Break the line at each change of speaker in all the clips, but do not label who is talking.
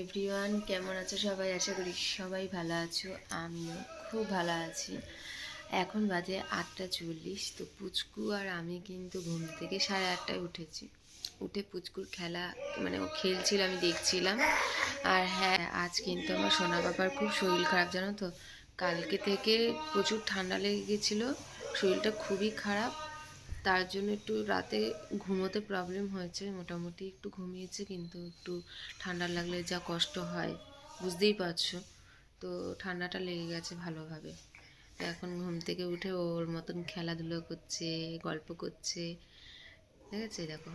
Everyone কেমন আছো সবাই? আশা করি সবাই ভালো আছো। আমিও খুব ভালো আছি। এখন বাজে আটটা চল্লিশ, তো পুচকু আর আমি কিন্তু ঘুম থেকে সাড়ে আটটায় উঠেছি। উঠে পুচকুর খেলা মানে ও খেলছিল, আমি দেখছিলাম। আর হ্যাঁ আজ কিন্তু আমার সোনা বাবার খুব শরীর খারাপ, জানো তো? কালকে থেকে প্রচুর ঠান্ডা লেগে গেছিল, শরীরটা খুবই খারাপ। তার জন্য একটু রাতে ঘুমোতে প্রবলেম হয়েছে। মোটামুটি একটু ঘুমিয়েছে কিন্তু একটু ঠান্ডা লাগলে যা কষ্ট হয়, বুঝতেই পারছ। তো ঠান্ডাটা লেগে গেছে ভালোভাবে। তো এখন ঘুম থেকে উঠে ওর মতন খেলাধুলো করছে, গল্প করছে। ঠিক আছে, দেখো।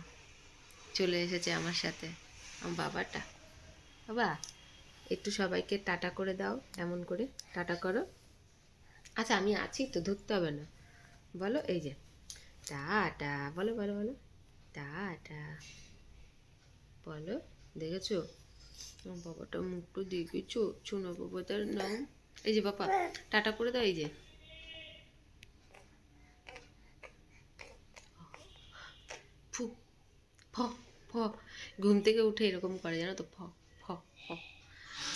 চলে এসেছে আমার সাথে। আমার বাবাটা। বাবা, একটু সবাইকে টাটা করে দাও, এমন করে। টাটা করো। আচ্ছা আমি আছি তো, ধরতে হবে না। বলো, এই যে। টাটা, বলো বলো বলো। টাটা। বলো, দেখেছ? বাবাটা মুখটা দেখেছ? শোনো বাবাটার নাম? এই যে বাবা, টাটা করে দাও, এই যে। ফু, ফ ফ। ঘুম থেকে উঠে এরকম করে, জানো তো, ফ।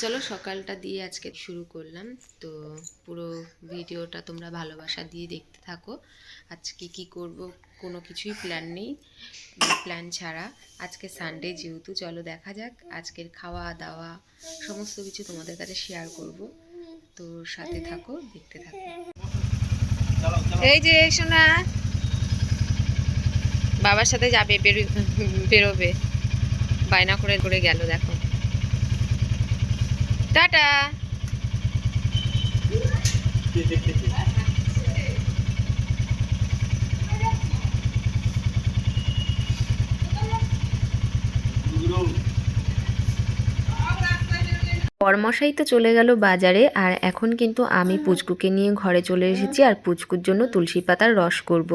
চলো সকালটা দিয়ে আজকে শুরু করলাম। তো পুরো ভিডিওটা তোমরা ভালোবাসা দিয়ে দেখতে থাকো। আজকে কি করব, কোনো কিছুই প্ল্যান নেই প্ল্যান ছাড়া। আজকে সানডে যেহেতু, চলো দেখা যাক। আজকের খাওয়া দাওয়া, সমস্ত কিছু তোমাদের কাছে শেয়ার করব। তো সাথে থাকো, দেখতে থাকো। এই যে শোনা বাবার সাথে যাবে, বেরো- বেরোবে। বায়না করে করে গেল, দেখো। টাটা
বরমশাই তো চলে গেল বাজারে, আর এখন কিন্তু আমি পুচকুকে নিয়ে ঘরে চলে এসেছি আর পুচকুর জন্য তুলসী পাতার রস করব।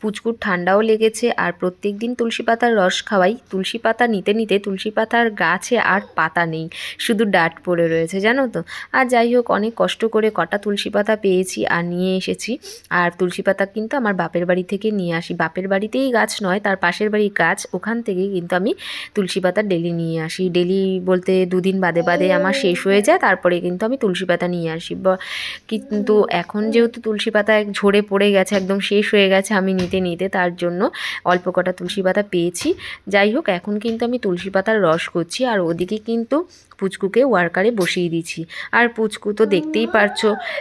পুচকুর ঠান্ডাও লেগেছে আর প্রত্যেক দিন তুলসী পাতার রস খাওয়াই। তুলসী পাতা নিতে নিতে তুলসী পাতার গাছে আর পাতা নেই, শুধু ডাট পড়ে রয়েছে, জানো তো? আর যাই হোক, অনেক কষ্ট করে কটা তুলসী পাতা পেয়েছি আর নিয়ে এসেছি। আর তুলসী পাতা কিন্তু আমার বাপের বাড়ি থেকে নিয়ে আসি। বাপের বাড়িতেই গাছ নয়, তার পাশের বাড়ি গাছ। ওখান থেকেই কিন্তু আমি তুলসী পাতা ডেলি নিয়ে আসি। ডেলি বলতে দুদিন বাদে বাদে আমার শেষ হয়ে যায় তারপরে কিন্তু আমি তুলসী পাতা নিয়ে আসি। বা- কিন্তু এখন যেহেতু তুলসী পাতা এক ঝরে পড়ে গেছে একদম শেষ হয়ে গেছে আমি নিতে নিতে তার জন্য অল্প কটা তুলসী পাতা পেয়েছি। যাই হোক এখন কিন্তু আমি তুলসী পাতার রস করছি আর ওদিকে কিন্তু পুচকুকে ওয়ার্কারে বসিয়ে দিচ্ছি। আর পুচকু তো দেখতেই পারছ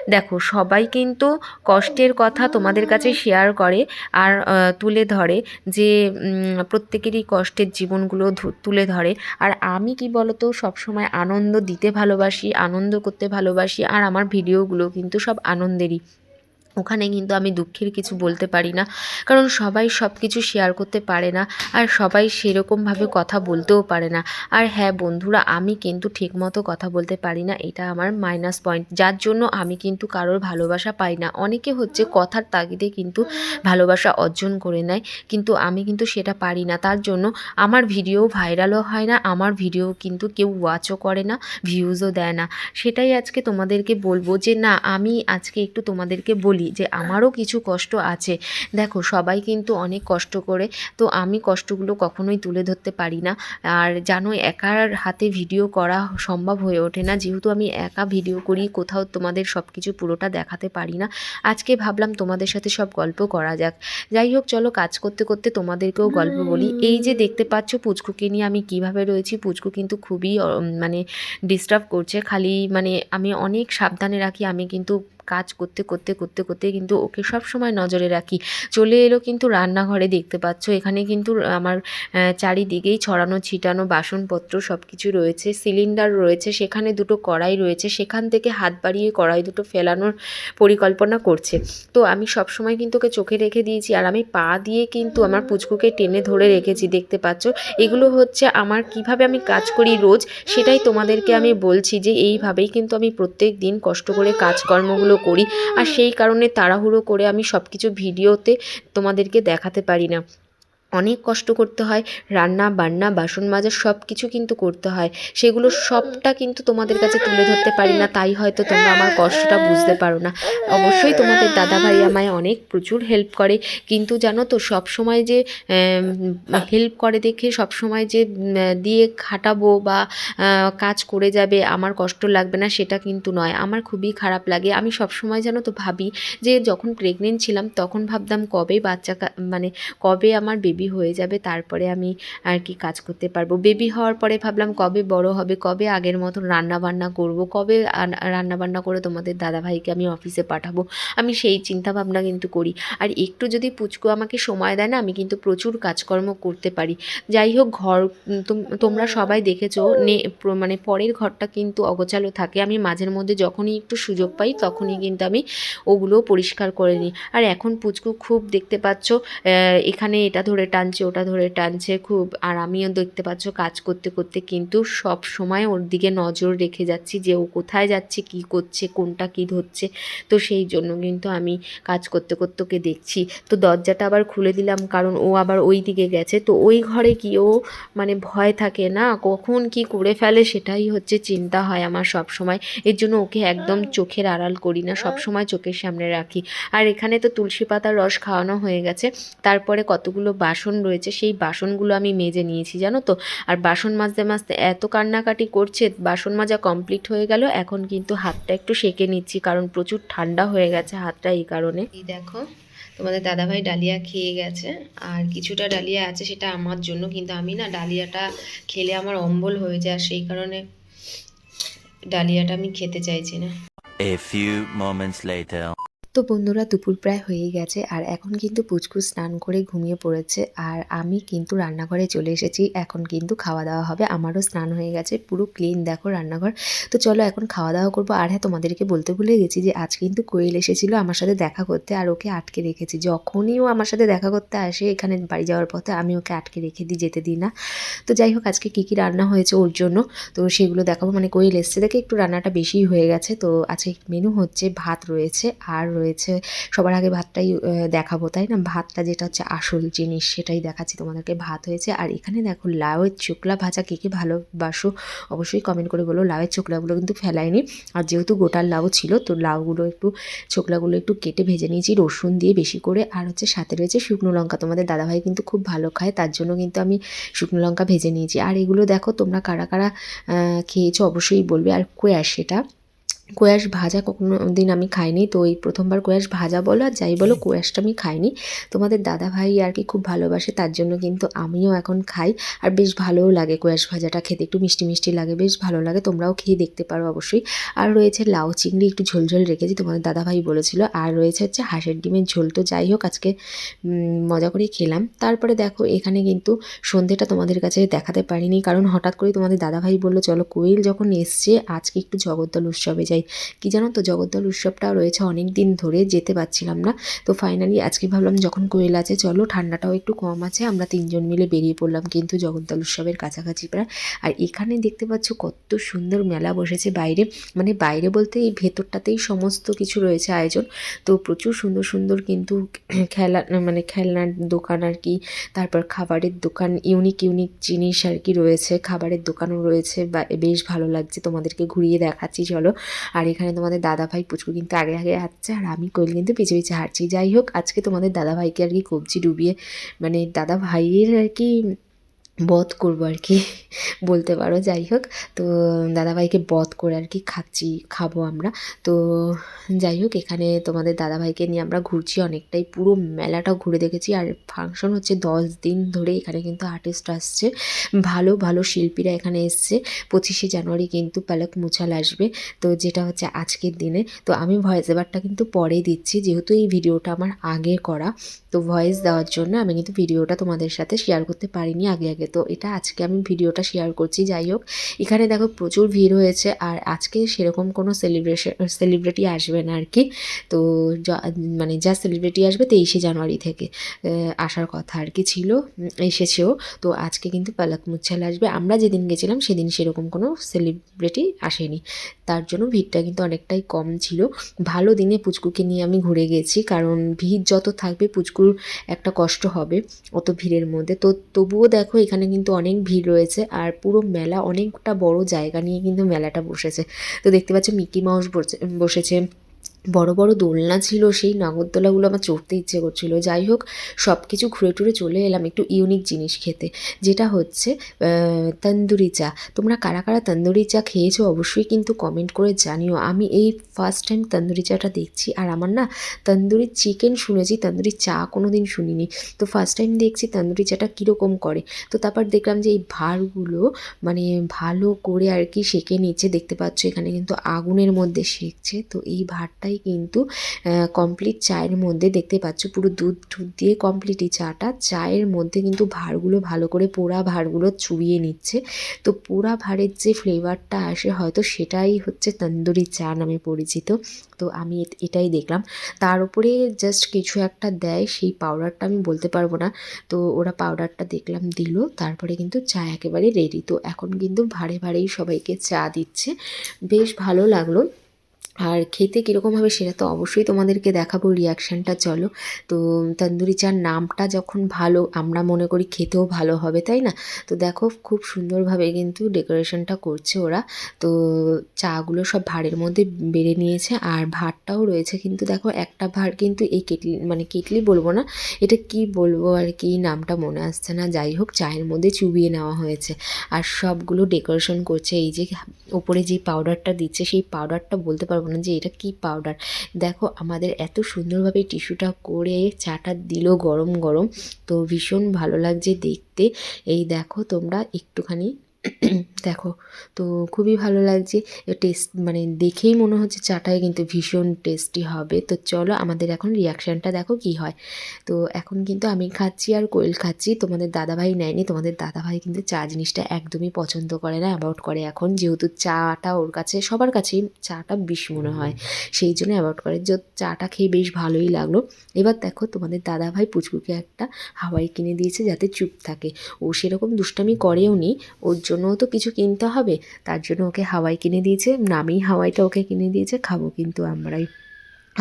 দেখো সবাই কিন্তু কষ্টের কথা তোমাদের কাছে শেয়ার করে আর তুলে ধরে যে প্রত্যেকেরই কষ্টের জীবনগুলো তুলে ধরে। আর আমি কি বলতো সবসময় আনন্দ দিতে ভালোবাসি আনন্দ করতে ভালোবাসি আর আমার ভিডিওগুলো কিন্তু সব আনন্দেরই। ওখানে কিন্তু আমি দুঃখের কিছু বলতে পারি না। কারণ সবাই সব কিছু শেয়ার করতে পারে না আর সবাই সেরকমভাবে কথা বলতেও পারে না। আর হ্যাঁ বন্ধুরা, আমি কিন্তু ঠিকমতো কথা বলতে পারি না, এটা আমার মাইনাস পয়েন্ট যার জন্য আমি কিন্তু কারোর ভালোবাসা পাই না। অনেকে হচ্ছে কথার তাগিদে কিন্তু ভালোবাসা অর্জন করে নেয়, কিন্তু আমি কিন্তু সেটা পারি না। তার জন্য আমার ভিডিও ভাইরালও হয় না, আমার ভিডিও কিন্তু কেউ ওয়াচও করে না ভিউজও দেয় না। সেটাই আজকে তোমাদেরকে বলব যে না, আমি আজকে একটু তোমাদেরকে বলি যে আমারও কিছু কষ্ট আছে। দেখো, সবাই কিন্তু অনেক কষ্ট করে, তো আমি কষ্টগুলো কখনোই তুলে ধরতে পারি না। আর জানো, একার হাতে ভিডিও করা সম্ভব হয়ে ওঠে না। যেহেতু আমি একা ভিডিও করি, কোথাও তোমাদের সব কিছু পুরোটা দেখাতে পারি না। আজকে ভাবলাম তোমাদের সাথে সব গল্প করা যাক। যাই হোক, চলো কাজ করতে করতে তোমাদেরকেও গল্প বলি। এই যে দেখতে পাচ্ছ, পুচকুকে নিয়ে আমি কীভাবে রয়েছি, পুচকু কিন্তু খুবই মানে ডিস্টার্ব করছে। খালি মানে আমি অনেক সাবধানে রাখি, আমি কিন্তু কাজ করতে করতে করতে করতে কিন্তু ওকে সব সময় নজরে রাখি। চলে এলো কিন্তু রান্নাঘরে দেখতে পাচ্ছ, এখানে কিন্তু আমার চারিদিকেই ছড়ানো, ছিটানো বাসনপত্র সব কিছু রয়েছে, সিলিন্ডার রয়েছে, সেখানে দুটো কড়াই রয়েছে, সেখান থেকে হাত বাড়িয়ে কড়াই দুটো ফেলানোর পরিকল্পনা করছে। তো আমি সব সময় কিন্তু ওকে চোখে রেখে দিয়েছি, আর আমি পা দিয়ে কিন্তু আমার পুচকুকে টেনে ধরে রেখেছি, দেখতে পাচ্ছ? এগুলো হচ্ছে আমার কীভাবে আমি কাজ করি রোজ, সেটাই তোমাদেরকে আমি বলছি যে এইভাবেই কিন্তু আমি প্রত্যেক দিন কষ্ট করে কাজকর্মগুলো করি। আর সেই কারণে তাড়াহুড়ো করে আমি সব কিছু ভিডিওতে তোমাদেরকে দেখাতে পারি না। অনেক কষ্ট করতে হয়, রান্না, বান্না, বাসন মাজা সব কিছু কিন্তু করতে হয়। সেগুলো সবটা কিন্তু তোমাদের কাছে তুলে ধরতে পারি না, তাই হয়তো তোমরা আমার কষ্টটা বুঝতে পারো না। অবশ্যই তোমাদের দাদাভাই আমায় অনেক প্রচুর হেল্প করে। কিন্তু জানো তো সব সময় যে হেল্প করে দেখে সব সময় যে দিয়ে খাটাবো বা কাজ করে যাবে, আমার কষ্ট লাগবে না, সেটা কিন্তু নয়। আমার খুবই খারাপ লাগে। আমি সব সময় জানো তো ভাবি যে, যখন প্রেগনেন্ট ছিলাম, তখন ভাবতাম কবে বাচ্চা মানে কবে আমার বেবি হয়ে যাবে, তারপরে আমি আর কি কাজ করতে পারব। বেবি হওয়ার পরে ভাবলাম কবে বড় হবে, কবে আগের মতন রান্না বান্না করব, কবে রান্না বান্না করে তোমাদের দাদাভাইকে আমি অফিসে পাঠাবো? আমি সেই চিন্তা ভাবনা কিন্তু করি। আর একটু যদি পুচকু আমাকে সময় দেয় না, আমি কিন্তু প্রচুর কাজকর্ম করতে পারি। যাই হোক, ঘর তোম- তোমরা সবাই দেখেছ, নে মানে পরের ঘরটা কিন্তু অগোছালো থাকে। আমি মাঝের মধ্যে যখনই একটু সুযোগ পাই, তখনই কিন্তু আমি ওগুলোও পরিষ্কার করে নিই। আর এখন পুচকু খুব দেখতে পাচ্ছ এখানে এটা ধরে টানছে, ওটা ধরে টানছে, খুব, আর আমিও দেখতে পাচ্ছ কাজ করতে করতে কিন্তু সব সময় ওর দিকে নজর রেখে যাচ্ছি যে ও কোথায় যাচ্ছে, কি করছে, কোনটা কি ধরছে। তো সেই জন্য কিন্তু আমি কাজ করতে করতে ওকে দেখছি। তো দরজাটা আবার খুলে দিলাম কারণ ও আবার ওই দিকে গেছে। তো ওই ঘরে কি ও মানে ভয় থাকে না, কখন কি করে ফেলে সেটাই হচ্ছে চিন্তা হয় আমার সব সময়। এর জন্য ওকে একদম চোখের আড়াল করি না, সব সময় চোখের সামনে রাখি। আর এখানে তো তুলসী পাতার রস খাওয়ানো হয়ে গেছে। তারপরে কতগুলো বাসন রয়েছে সেই বাসনগুলো আমি মেজে নিয়েছি জানো তো? আর বাসন মাজতে মাজতে এত কান্নাকাটি করছে বাসন মাজা কমপ্লিট হয়ে গেল এখন কিন্তু হাতটা একটু সেকে নিচ্ছি কারণ প্রচুর ঠান্ডা হয়ে গেছে হাতটা এই কারণে। এই দেখো তোমাদের দাদাভাই ডালিয়া খেয়ে গেছে আর কিছুটা ডালিয়া আছে সেটা আমার জন্য কিন্তু আমি না ডালিয়াটা খেলে আমার অম্বল হয়ে যায় আর সেই কারণে ডালিয়াটা আমি খেতে চাইছি না।
A few moments later.
তো বন্ধুরা দুপুর প্রায় হয়ে গেছে আর এখন কিন্তু পুচকু স্নান করে ঘুমিয়ে পড়েছে আর আমি কিন্তু রান্নাঘরে চলে এসেছি। এখন কিন্তু খাওয়া দাওয়া হবে। আমারও স্নান হয়ে গেছে, পুরো ক্লিন দেখো রান্নাঘর। তো চলো এখন খাওয়া দাওয়া করব। আর হ্যাঁ তোমাদেরকে বলতে ভুলে গেছি যে আজ কিন্তু কোয়েল এসেছিল আমার সাথে দেখা করতে আর ওকে আটকে রেখেছি। যখনই ও আমার সাথে দেখা করতে আসে এখানে বাড়ি যাওয়ার পথে আমি ওকে আটকে রেখে দিই, যেতে দিই না। তো যাই হোক, আজকে কী কী রান্না হয়েছে ওর জন্য, তো সেগুলো দেখাবো। মানে কোয়েল এসছে দেখে একটু রান্নাটা বেশি হয়ে গেছে। তো আজকে মেনু হচ্ছে ভাত রয়েছে আর রয়েছে। সবার আগে ভাতটাই দেখাবো, তাই না? ভাতটা যেটা হচ্ছে আসল জিনিস, সেটাই দেখাচ্ছি। তোমাদেরকে ভাত হয়েছে। আর এখানে দেখো, লাউয়ের চোকলা ভাজা কে কে ভালোবাসো অবশ্যই কমেন্ট করে বলো। লাউয়ের চোকলাগুলো কিন্তু ফেলাইনি আর যেহেতু গোটার লাউ ছিল, তো লাউগুলো একটু, চোকলাগুলো একটু কেটে ভেজে নিয়েছি, রসুন দিয়ে বেশি করে। আর হচ্ছে সাথে রয়েছে শুকনো লঙ্কা। তোমাদের দাদাভাই কিন্তু খুব ভালো খায়, তার জন্য কিন্তু আমি শুকনো লঙ্কা ভেজে নিয়েছি। আর এগুলো দেখো, তোমরা কারা কারা খেয়েছো অবশ্যই বলবে। আর কোয়াশ সেটা কোয়াশ ভাজা কখনো দিন আমি খাইনি। তো এই প্রথমবার কোয়াশ ভাজা বলো আর যাই বলো, কোয়াশটা আমি খাইনি। তোমাদের দাদা ভাই আর কি খুব ভালোবাসে, তার জন্য কিন্তু আমিও এখন খাই। আর বেশ ভালোও লাগে কোয়াশ ভাজাটা খেতে, একটু মিষ্টি মিষ্টি লাগে, বেশ ভালো লাগে, তোমরাও খেয়ে দেখতে পারো অবশ্যই। আর রয়েছে লাউ চিংড়ি, একটু ঝোল ঝোল রেখেছি, তোমাদের দাদা ভাই বলেছিল। আর রয়েছে হচ্ছে হাঁসের ডিমের ঝোল, তো যাই হোক আজকে মজা করে খেলাম। তারপরে দেখো, এখানে কিন্তু সন্ধেটা তোমাদের কাছে দেখাতে পারিনি, কারণ হঠাৎ করে তোমাদের দাদাভাই বলল, চলো কোয়েল যখন এসছে, আজকে একটু জগদ্দল উৎসবে যাই। কি জানো তো, জগদ্দল উৎসবটাও রয়েছে অনেক দিন ধরে, যেতে পারছিলাম না। তো ফাইনালি আজকে ভাবলাম, যখন কোয়েল আছে, চলো ঠান্ডাটাও একটু কম আছে, আমরা তিনজন মিলে বেরিয়ে পড়লাম কিন্তু জগদ্দল উৎসবের কাছাকাছি প্রায়। আর এখানে দেখতে পাচ্ছ কত সুন্দর মেলা বসেছে বাইরে। মানে বাইরে বলতে এই ভেতরটাতেই সমস্ত কিছু রয়েছে আয়োজন। তো প্রচুর সুন্দর সুন্দর কিন্তু খেলা মানে খেলনার দোকান আর কি, তারপর খাবারের দোকান ইউনিক ইউনিক জিনিস আর কি রয়েছে। খাবারের দোকানও রয়েছে বা বেশ ভালো লাগছে। তোমাদেরকে ঘুরিয়ে দেখাচ্ছি, চলো। আর এখানে তোমাদের দাদা ভাই পুচকু কিন্তু আগে আগে হাঁটছে, আর আমি কোয়েল কিন্তু পিছিয়ে পিছিয়ে হাঁটছি। যাই হোক, আজকে তোমাদের দাদা ভাইকে আর কি কবজি ডুবিয়ে মানে দাদা ভাইয়ের আর কি বধ করব আর কি, বলতে পারো। যাই হোক, তো দাদাভাইকে বধ করে আর কি খাচ্ছি, খাব আমরা। তো যাই হোক, এখানে তোমাদের দাদাভাইকে নিয়ে আমরা ঘুরছি অনেকটাই। পুরো মেলাটা ঘুরে দেখেছি। আর ফাংশন হচ্ছে দশ দিন ধরে এখানে কিন্তু আর্টিস্ট আসছে। ভালো ভালো শিল্পীরা এখানে এসছে। পঁচিশে জানুয়ারি কিন্তু পালক মুছাল আসবে। তো যেটা হচ্ছে আজকের দিনে। তো আমি ভয়েস এবারটা কিন্তু পরে দিচ্ছি। যেহেতু এই ভিডিওটা আমার আগে করা। তো ভয়েস দেওয়ার জন্য আমি কিন্তু ভিডিওটা তোমাদের সাথে শেয়ার করতে পারিনি আগে আগে। তো এটা আজকে আমি ভিডিওটা শেয়ার করছি, যাই হোক। এখানে দেখো প্রচুর ভিড় হয়েছে আর আজকে সেরকম কোনো সেলিব্রেশন সেলিব্রিটি আসবে না আর কি তো মানে যা সেলিব্রিটি আসবে তেইশে জানুয়ারি থেকে আসার কথা আর কি ছিল এসেছেও। তো আজকে কিন্তু পালাক মুচ্ছাল আসবে। আমরা যেদিন গেছিলাম সেদিন সেরকম কোনো সেলিব্রিটি আসেনি। তার জন্য ভিড়টা কিন্তু অনেকটাই কম ছিল। ভালো দিনে পুচকুকে নিয়ে আমি ঘুরে গেছি, কারণ ভিড় যত থাকবে পুচকুর একটা কষ্ট হবে অত ভিড়ের মধ্যে। তো তবুও দেখো এখানে কিন্তু অনেক ভিড় রয়েছে আর পুরো মেলা অনেকটা বড় জায়গা নিয়ে কিন্তু মেলাটা বসেছে। তো দেখতে পাচ্ছ, মিকি মাউস বসে- বসেছে। বড় বড় দোলনা ছিল, সেই নাগরদোলাগুলো আমার চড়তে ইচ্ছে করছিল। যাই হোক সব কিছু ঘুরে টুরে চলে এলাম একটু ইউনিক জিনিস খেতে, যেটা হচ্ছে তন্দুরি চা। তোমরা কারা কারা তন্দুরি চা খেয়েছো অবশ্যই কিন্তু কমেন্ট করে জানিও। আমি এই ফার্স্ট টাইম তন্দুরি চাটা দেখছি, আর আমার না তন্দুরি চিকেন শুনেছি, তন্দুরি চা কোনো দিন শুনিনি। তো ফার্স্ট টাইম দেখছি তন্দুরি চাটা কীরকম করে। তো তারপর দেখলাম যে এই ভাঁড়গুলো মানে ভালো করে আর কি সেঁকে নিচ্ছে, দেখতে পাচ্ছ এখানে কিন্তু আগুনের মধ্যে সেঁকছে। তো এই ভাতটাই কিন্তু কমপ্লিট চায়ের মধ্যে দেখতে পাচ্ছ, পুরো দুধ টুধ দিয়ে কমপ্লিট এই চাটা। চায়ের মধ্যে কিন্তু ভাঁড়গুলো ভালো করে পোড়া ভাঁড়গুলো চুবিয়ে নিচ্ছে। তো পোড়া ভাঁড়ের যে ফ্লেভারটা আসে হয়তো সেটাই হচ্ছে তন্দুরি চা নামে পরিচিত। তো আমি এটাই দেখলাম। তার উপরে জাস্ট কিছু একটা দেয়, সেই পাউডারটা আমি বলতে পারব না। তো ওরা পাউডারটা দেখলাম, দিল। তারপরে কিন্তু চা একেবারে রেডি তো এখন কিন্তু ভাড়ে ভাড়েই সবাইকে চা দিচ্ছে। বেশ ভালো লাগল। আর খেতে কীরকম হবে সেটা তো অবশ্যই তোমাদেরকে দেখাবো রিয়াকশানটা চলো। তো তন্দুরি চার নামটা যখন ভালো, আমরা মনে করি খেতেও ভালো হবে, তাই না? তো দেখো খুব সুন্দরভাবে কিন্তু ডেকোরেশনটা করছে ওরা। তো চাগুলো সব ভাঁড়ের মধ্যে বেড়ে নিয়েছে আর ভাতটাও রয়েছে কিন্তু দেখো একটা ভাঁড় কিন্তু এই কেটলি মানে কেটলি বলব না, এটা কি বলব আর কি নামটা মনে আসছে না। যাই হোক, চায়ের মধ্যে চুবিয়ে নেওয়া হয়েছে আর সবগুলো ডেকোরেশন করছে। এই যে ওপরে যে পাউডারটা দিচ্ছে, সেই পাউডারটা বলতে পারব না যে এটা কি পাউডার দেখো, আমাদের এত সুন্দরভাবে টিস্যুটা করে চাটা দিল গরম গরম, তো ভীষণ ভালো লাগছে দেখতে। এই দেখো, তোমরা একটুখানি দেখো, তো খুবই ভালো লাগছে। টেস্ট মানে দেখেই মনে হচ্ছে চাটাই কিন্তু ভীষণ টেস্টি হবে। তো চলো আমাদের এখন রিয়াকশানটা দেখো কি হয়। তো এখন কিন্তু আমি খাচ্ছি আর কোয়েল খাচ্ছি। তোমাদের দাদাভাই নেয়নি। তোমাদের দাদাভাই কিন্তু চা জিনিসটা একদমই পছন্দ করে না অ্যাবাউট করে এখন। যেহেতু চাটা ওর কাছে, সবার কাছেই চাটা বেশ মনে হয়। সেই জন্য অ্যাবাউট করে। যে, চাটা খেয়ে বেশ ভালোই লাগল। এবার দেখো তোমাদের দাদাভাই পুচকুকে একটা হাওয়াই কিনে দিয়েছে যাতে চুপ থাকে। ও সেরকম দুষ্টামি করেও নি ওর জন্যও তো কিছু কিনতে হবে। তার জন্য ওকে হাওয়াই কিনে দিয়েছে নামেই হাওয়াইটা ওকে কিনে দিয়েছে, খাব কিন্তু আমরাই।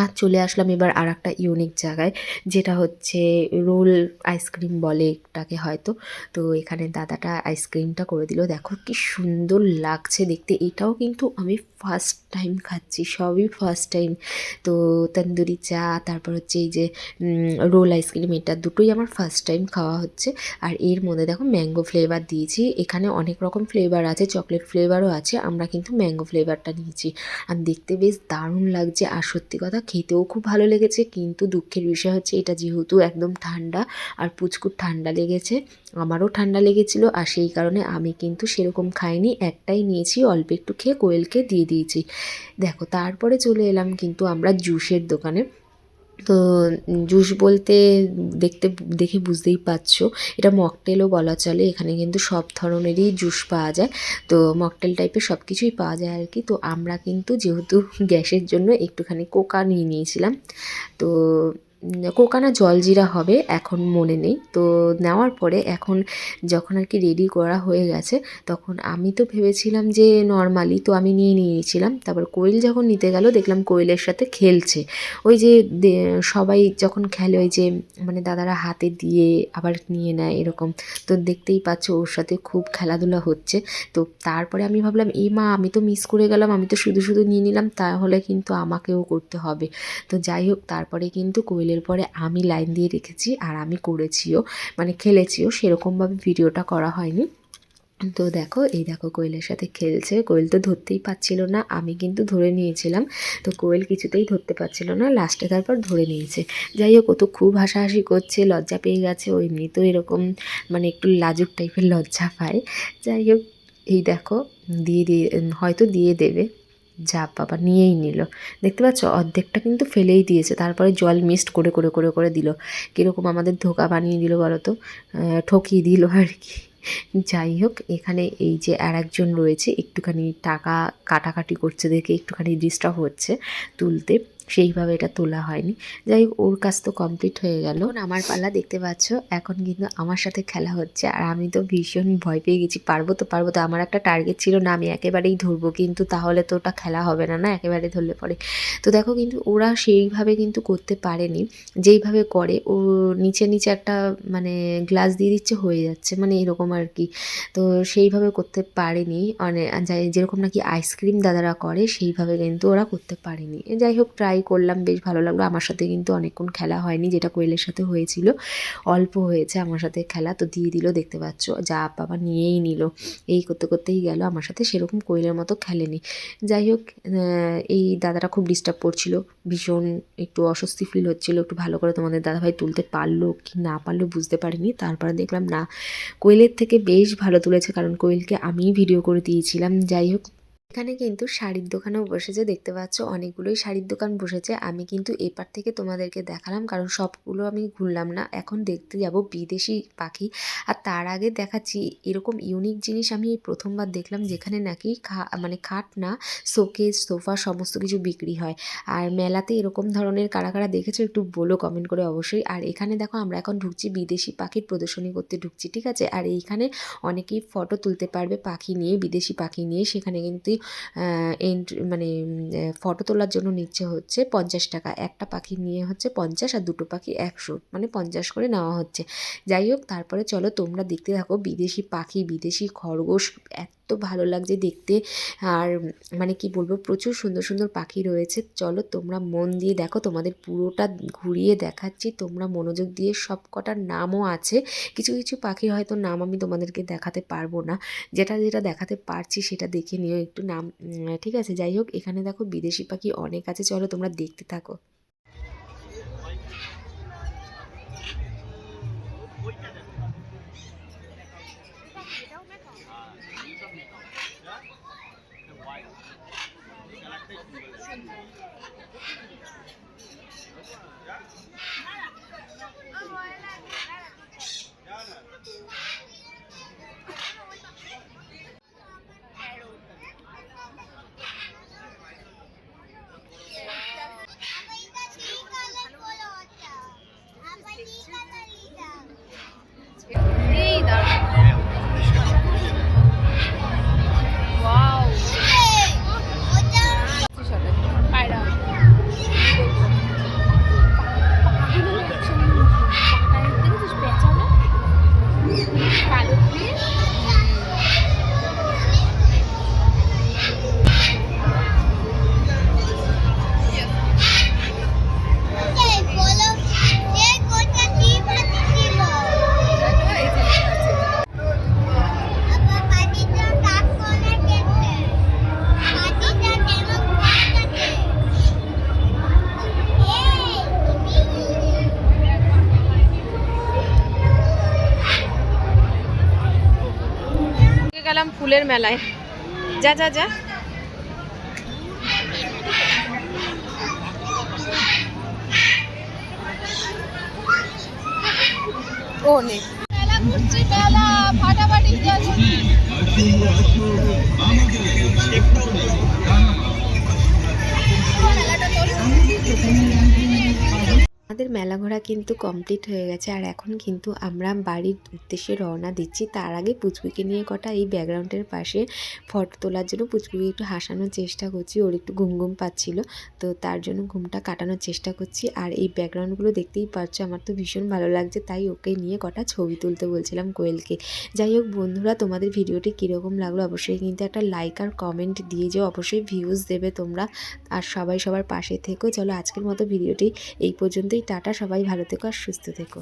আর চলে আসলাম এবার আর একটা ইউনিক জায়গায়, যেটা হচ্ছে রোল আইসক্রিম বলে এটাকে হয়তো। তো এখানে দাদাটা আইসক্রিমটা করে দিল। দেখো কি সুন্দর লাগছে দেখতে। এটাও কিন্তু আমি ফার্স্ট টাইম খাচ্ছি, সবই ফার্স্ট টাইম তো তন্দুরি চা, তারপর হচ্ছে এই যে রোল আইসক্রিম এটা দুটোই আমার ফার্স্ট টাইম খাওয়া হচ্ছে। আর এর মধ্যে দেখো ম্যাঙ্গো ফ্লেভার দিয়েছি। এখানে অনেক রকম ফ্লেভার আছে চকলেট ফ্লেভারও আছে। আমরা কিন্তু ম্যাঙ্গো ফ্লেভারটা নিয়েছি। আর দেখতে বেশ দারুণ লাগছে। আর সত্যি কথা খেতেও খুব ভালো লেগেছে, কিন্তু দুঃখের বিষয় হচ্ছে এটা যেহেতু একদম ঠান্ডা আর পুচকুর ঠান্ডা লেগেছে, আমারও ঠান্ডা লেগেছিল আর সেই কারণে আমি কিন্তু সেরকম খাইনি, একটাই নিয়েছি, অল্প একটু খেয়ে কোয়েলকে দিয়ে দিয়েছি। দেখো, তারপরে চলে এলাম কিন্তু আমরা জুসের দোকানে। তো জুস বলতে দেখতে, দেখে বুঝতেই পারছ। এটা মকটেলও বলা চলে। এখানে কিন্তু সব ধরনেরই জুস পাওয়া যায়। তো মকটেল টাইপের সব কিছুই পাওয়া যায় আর কি তো আমরা কিন্তু যেহেতু গ্যাসের জন্য একটুখানি কোকা নিয়ে নিয়েছিলাম। তো উম, কোকা না জলজিরা হবে এখন মনে নেই। তো নেওয়ার পরে এখন যখন আর কি রেডি করা হয়ে গেছে তখন আমি তো ভেবেছিলাম যে নর্মালি তো আমি নিয়ে নিয়েছিলাম। তারপর কোয়েল যখন নিতে গেল দেখলাম কোয়েলের সাথে খেলছে। ওই যে সবাই যখন খেলে ওই যে মানে দাদারা হাতে দিয়ে আবার নিয়ে নেয় এরকম। তো দেখতেই পাচ্ছ ওর সাথে খুব খেলাধুলা হচ্ছে। তো তারপরে আমি ভাবলাম এই মা আমি তো মিস করে গেলাম আমি তো শুধু শুধু নিয়ে নিলাম তাহলে কিন্তু আমাকেও করতে হবে। তো যাই হোক তারপরে কিন্তু কোয়েলের পরে আমি লাইন দিয়ে রেখেছি আর আমি করেছিও মানে খেলেছিও, সেরকমভাবে ভিডিওটা করা হয়নি। তো দেখো, এই দেখো কোয়েলের সাথে খেলছে। কোয়েল তো ধরতেই পারছিল না, আমি কিন্তু ধরে নিয়েছিলাম। তো কোয়েল কিছুতেই ধরতে পারছিল না, লাস্টে তারপর ধরে নিয়েছে। যাই হোক, ও তো খুব হাসাহাসি করছে, লজ্জা পেয়ে গেছে। ও এমনি তো এরকম মানে একটু লাজুক টাইপের লজ্জা পায়। যাই হোক, এই দেখো, দিয়ে দিয়ে হয়তো দিয়ে দেবে। যা বাবা নিয়েই নিল। দেখতে পাচ্ছ? অর্ধেকটা কিন্তু ফেলেই দিয়েছে। তারপরে জল মিক্সড করে করে করে করে দিল। কীরকম আমাদের ধোকা বানিয়ে দিল বলো তো ঠকিয়ে দিল আর কি। যাই হোক, এখানে এই যে আর একজন রয়েছে, একটুখানি টাকা কাটাকাটি করছে দেখে, একটুখানি ডিস্টার্ব হচ্ছে তুলতে। সেইভাবে এটা তোলা হয়নি। যাই হোক, ওর কাজ তো কমপ্লিট হয়ে গেল। আমার পাল্লা দেখতে পাচ্ছ, এখন কিন্তু আমার সাথে খেলা হচ্ছে। আর আমি তো ভীষণ ভয় পেয়ে গেছি। পারব তো পারব তো। আমার একটা টার্গেট ছিল না, আমি একেবারেই ধরবো। কিন্তু তাহলে তো ওটা খেলা হবে না না? একেবারে ধরলে পরে। তো দেখো কিন্তু ওরা সেইভাবে কিন্তু করতে পারেনি। যেইভাবে করে, ও নিচে নিচে একটা মানে গ্লাস দিয়ে দিচ্ছে, হয়ে যাচ্ছে। মানে এরকম আর কি। তো সেইভাবে করতে পারেনি। মানে যেরকম নাকি আইসক্রিম দাদারা করে, সেইভাবে কিন্তু ওরা করতে পারেনি। যাই হোক ট্রাই করলাম, বেশ ভালো লাগল। আমার সাথে কিন্তু অনেকক্ষণ খেলা হয়নি, যেটা কোয়েলের সাথে হয়েছিল। অল্প হয়েছে আমার সাথে খেলা, তো দিয়ে দিল, দেখতে পাচ্ছ। যা বাবা নিয়েই নিল। এই করতে করতেই গেল, আমার সাথে সেরকম কোয়েলের মতো খেলেনি। যাই হোক এই দাদাটা খুব ডিস্টার্ব করছিল, ভীষণ একটু অস্বস্তি ফিল হচ্ছিল, একটু ভালো করে তোমাদের দাদাভাই তুলতে পারল কি না পারল বুঝতে পারিনি। তারপরে দেখলাম, না, কোয়েলের থেকে বেশ ভালো তুলেছে, কারণ কোয়েলকে আমিই ভিডিও করে দিয়েছিলাম। যাই হোক এখানে কিন্তু শাড়ির দোকানেও বসেছে দেখতে পাচ্ছ, অনেকগুলোই শাড়ির দোকান বসেছে। আমি কিন্তু এপার থেকে তোমাদেরকে দেখালাম, কারণ সবগুলো আমি ঘুরলাম না। এখন দেখতে যাব বিদেশি পাখি। আর তার আগে দেখাচ্ছি এরকম ইউনিক জিনিস আমি এই প্রথমবার দেখলাম, যেখানে নাকি খা মানে খাট না শোকেস সোফা সমস্ত কিছু বিক্রি হয়। আর মেলাতে এরকম ধরনের কারা কারা দেখেছ একটু বলো কমেন্ট করে অবশ্যই। আর এখানে দেখো আমরা এখন ঢুকছি বিদেশি পাখির প্রদর্শনী করতে ঢুকছি, ঠিক আছে? আর এইখানে অনেকেই ফটো তুলতে পারবে পাখি নিয়ে, বিদেশি পাখি নিয়ে। সেখানে কিন্তু এন্ট মানে ফটো তোলার জন্য নিচ্ছে হচ্ছে পঞ্চাশ টাকা। একটা পাখি নিয়ে হচ্ছে পঞ্চাশ আর দুটো পাখি একশো। মানে পঞ্চাশ করে নেওয়া হচ্ছে। যাই হোক, তারপরে চলো তোমরা দেখতে থাকো বিদেশি পাখি, বিদেশি খরগোশ, এত ভালো লাগছে দেখতে। আর মানে কি বলব, প্রচুর সুন্দর সুন্দর পাখি রয়েছে। চলো তোমরা মন দিয়ে দেখো, তোমাদের পুরোটা ঘুরিয়ে দেখাচ্ছি। তোমরা মনোযোগ দিয়ে সব কটার নামও আছে। কিছু কিছু পাখির হয়তো নাম আমি তোমাদেরকে দেখাতে পারব না। যেটা যেটা দেখাতে পারছি সেটা দেখে নিও। একটু নাম ঠিক আছে? যাই হোক, এখানে দেখো বিদেশি পাখি অনেক আছে। চলো তোমরা দেখতে থাকো।
ফুলের মেলায়। যা যা যা। ও নেই আমাদের মেলা ঘোরা কিন্তু কমপ্লিট হয়ে গেছে। আর এখন কিন্তু আমরা বাড়ির উদ্দেশ্যে রওনা দিচ্ছি। তার আগে পুচকুকে নিয়ে কটা এই ব্যাকগ্রাউন্ডের পাশে ফটো তোলার জন্য পুচকুকে একটু হাসানোর চেষ্টা করছি। ওর একটু ঘুম ঘুম পাচ্ছিল। তো তার জন্য ঘুমটা কাটানোর চেষ্টা করছি। আর এই ব্যাকগ্রাউন্ডগুলো দেখতেই পাচ্ছ, আমার তো ভীষণ ভালো লাগছে। তাই ওকে নিয়ে কটা ছবি তুলতে বলছিলাম কোয়েলকে। যাই হোক বন্ধুরা, তোমাদের ভিডিওটি কীরকম লাগল অবশ্যই কিন্তু একটা লাইক আর কমেন্ট দিয়ে যাও। অবশ্যই ভিউজ দেবে তোমরা। আর সবাই সবার পাশে থেকো। চলো আজকের মতো ভিডিওটি এই পর্যন্তই। টাটা সবাই ভালো থেকো আর সুস্থ থেকো।